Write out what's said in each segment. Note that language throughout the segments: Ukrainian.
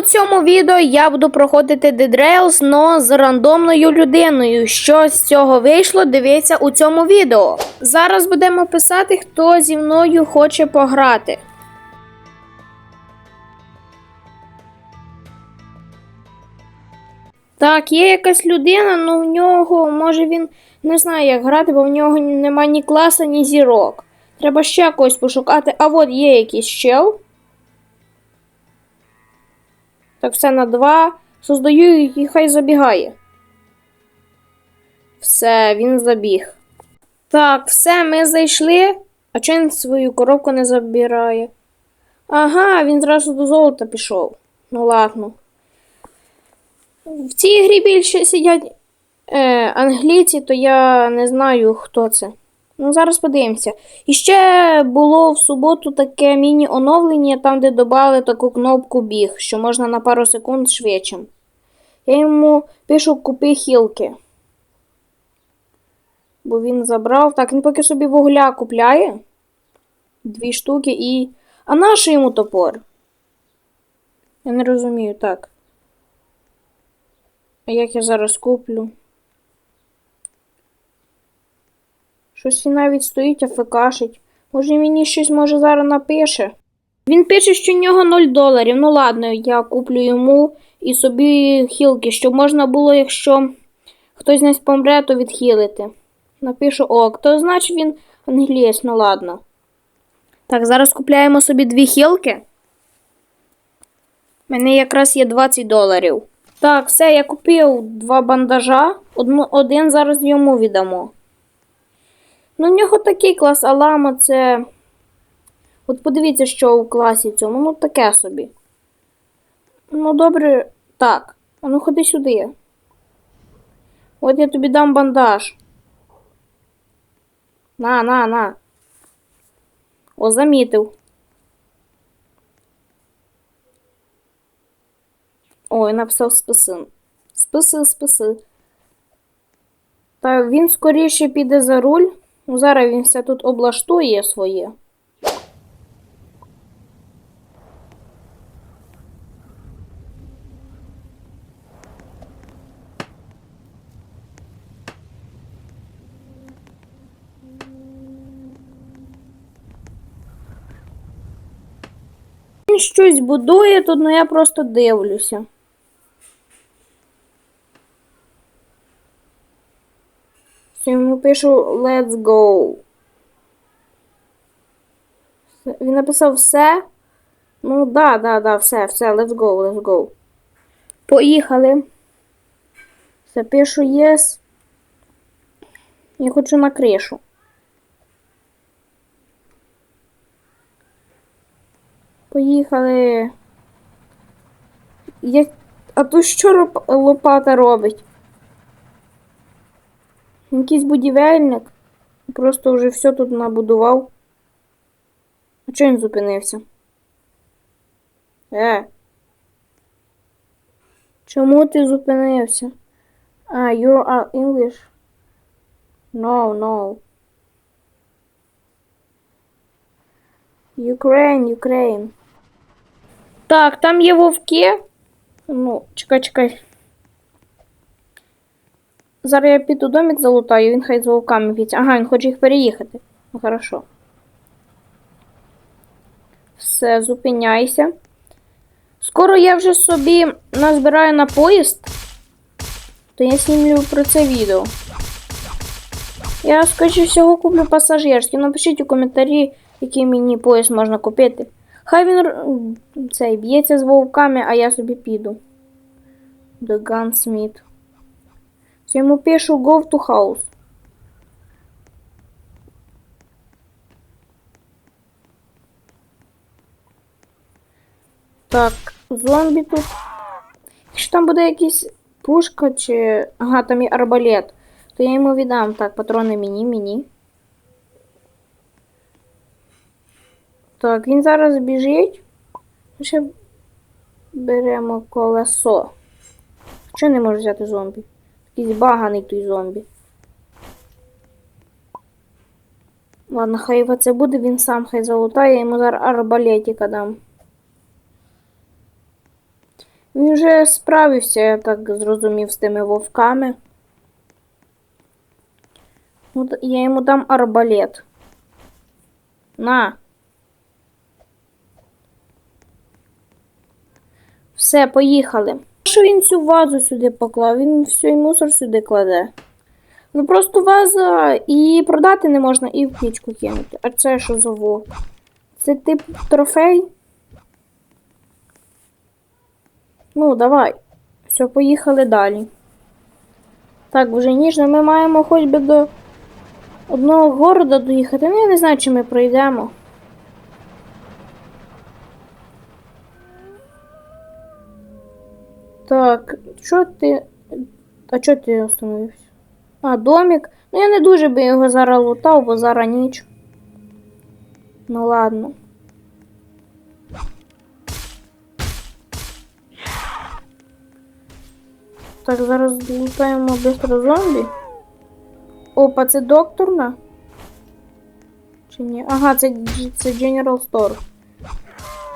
У цьому відео я буду проходити Rails, но з рандомною людиною. Що з цього вийшло, дивіться у цьому відео. Зараз будемо писати, хто зі мною хоче пограти. Так, є якась людина, але в нього, може він не знає, як грати, бо в нього нема ні класа, ні зірок. Треба ще когось пошукати. А от є якийсь чел. Так, все на два. Создаю і хай забігає. Все, він забіг. Так, все, ми зайшли. А чого він свою коробку не забирає? Ага, він зразу до золота пішов. Ну ладно. В цій грі більше сидять е, англійці, то я не знаю, хто це. Ну, зараз подивимося. І ще було в суботу таке міні-оновлення, там, де додали таку кнопку біг, що можна на пару секунд швидшим. Я йому пишу купи хілки. Бо він забрав. Так, він поки собі вугля купляє. Дві штуки і. А нащо йому топор? Я не розумію, так. А як я зараз куплю? Щось він навіть стоїть, афекашить. Може мені щось може зараз напише. Він пише, що в нього 0 доларів. Ну ладно, я куплю йому і собі хілки, щоб можна було, якщо хтось не помре, то відхилити. Напишу ок, то значить він англієць, ну ладно. Так, зараз купляємо собі дві хілки. У мене якраз є 20 доларів. Так, все, я купив два бандажа. Одну, один зараз йому віддамо. Ну, у нього такий клас Алама, це. От подивіться, що у класі цьому. Ну, таке собі. Ну, добре, так. А ну ходи сюди. От я тобі дам бандаж. На, на, на. О, замітив. Ой, написав списи. Списи, списи. Та він скоріше піде за руль. Ну, зараз він все тут облаштує своє. Він щось будує тут, ну я просто дивлюся. Йому пишу Let's go. Він написав все. Ну, да, да, да, все, все, let's go, let's go. Поїхали. Все, пишу yes. Я хочу на кришу. Поїхали. Я... А то що лопата робить? Якийсь будівельник. Просто вже все тут набудував. А чого він зупинився? Е. Чому ти зупинився? А, you are English? No, no. Ukraine, Ukraine. Так, там є вовки. Ну, чекай, чекай. Зараз я піду домик залутаю, він хай з вовками віться. Ага, він хоче їх переїхати. Ну, хорошо. Все, зупиняйся. Скоро я вже собі назбираю на поїзд, то я знімлю про це відео. Я, скоріше всього, куплю пасажирський. Напишіть у коментарі, який мені поїзд можна купити. Хай він цей б'ється з вовками, а я собі піду. The Gunsmith. Я йому пишу go to house. Так, зомбі тут. Якщо там буде якась пушка чи. Ага, там є арбалет, то я йому віддам. Так, патрони мені, мені. Так, він зараз біжить. Ще беремо колесо. Що не можу взяти зомбі? Якийсь баганий той зомбі. Ладно, хай це буде, він сам хай залутає, я йому зараз арбалетика дам. Він вже справився, я так зрозумів, з тими вовками. От я йому дам арбалет. На. Все, поїхали. Що він цю вазу сюди поклав? Він всій мусор сюди кладе. Ну просто ваза і продати не можна, і в пічку кинути. А це що за во? Це тип трофей? Ну, давай. Все, поїхали далі. Так, вже ніжно, ми маємо хоч би до одного города доїхати. Ну, я не знаю, чи ми пройдемо. Так, що ти. А чого ти остановився? А, домик. Ну я не дуже би його зараз лутав, бо зараз ніч. Ну ладно. Так, зараз лутаємо быстро зомбі. Опа, це докторна? Чи ні? Ага, це, це General Store.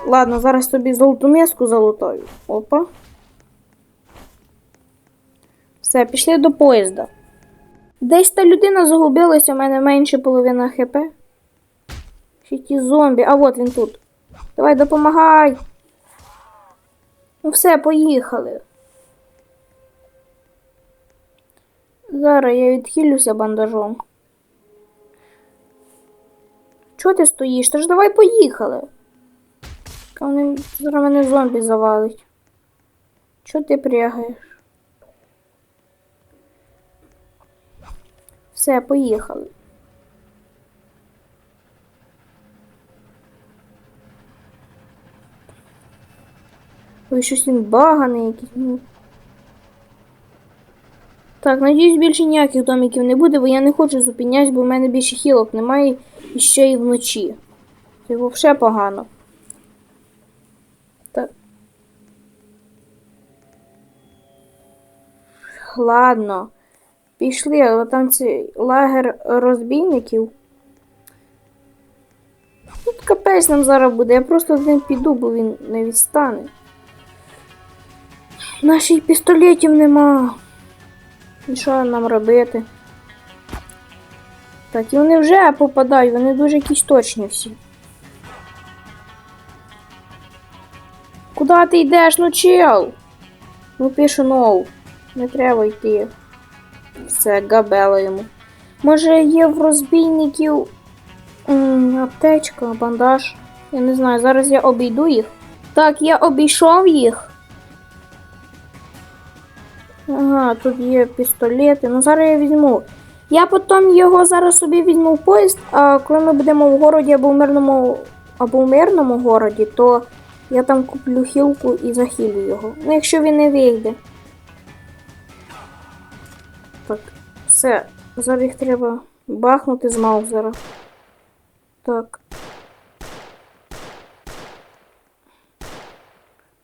Ладно, зараз тобі золоту миску залутаю. Опа. Все, пішли до поїзда. Десь та людина загубилася, у мене менше половина хп. Ще ті зомбі. А от він тут. Давай допомагай. Ну все, поїхали. Зараз я відхилюся бандажом. Чого ти стоїш? Та ж давай поїхали. Вони зараз мене зомбі завалить. Чого ти пригаєш? Все, поїхали. Ой, щось він баганий якийсь. Ну. Так, надіюсь, більше ніяких домиків не буде, бо я не хочу зупинятись, бо в мене більше хілок немає і ще й вночі. Це взагалі погано. Так. Ладно. Пішли, але там цей лагер розбійників. Тут капець нам зараз буде. Я просто з ним піду, бо він не відстане. Наших пістолетів нема. І що нам робити? Так, і вони вже попадають, вони дуже якісь точні всі. Куда ти йдеш, ну чел? Ну пишу ноу. Не треба йти. Все, габела йому. Може є в розбійників аптечка, бандаж. Я не знаю, зараз я обійду їх. Так, я обійшов їх. Ага, тут є пістолети. Ну зараз я візьму. Я потім його зараз собі візьму в поїзд, а коли ми будемо в городі або в мирному, або в мирному городі, то я там куплю хілку і захилю його. Ну, якщо він не вийде. Так, все. Зараз їх треба бахнути з маузера. Так.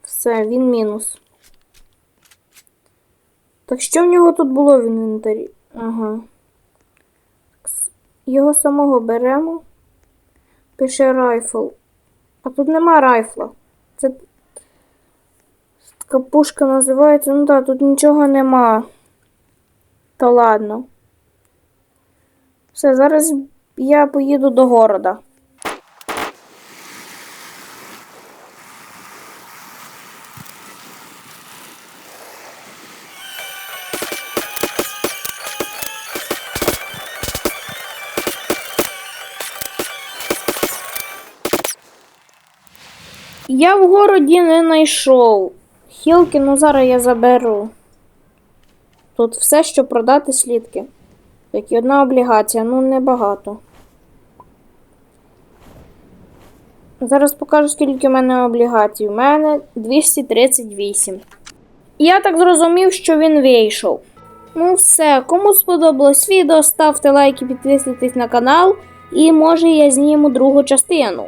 Все, він мінус. Так що в нього тут було в інвентарі? Ага. Його самого беремо. Пише райфл. А тут нема райфла. Це така пушка називається. Ну так, тут нічого нема. Та ладно. Все, зараз я поїду до города. Я в городі не знайшов. Хілки, ну зараз я заберу. Тут все, що продати слідки. Як і одна облігація, ну небагато. Зараз покажу, скільки в мене облігацій. У мене 238. Я так зрозумів, що він вийшов. Ну все, кому сподобалось відео, ставте лайки, підписуйтесь на канал, і може я зніму другу частину.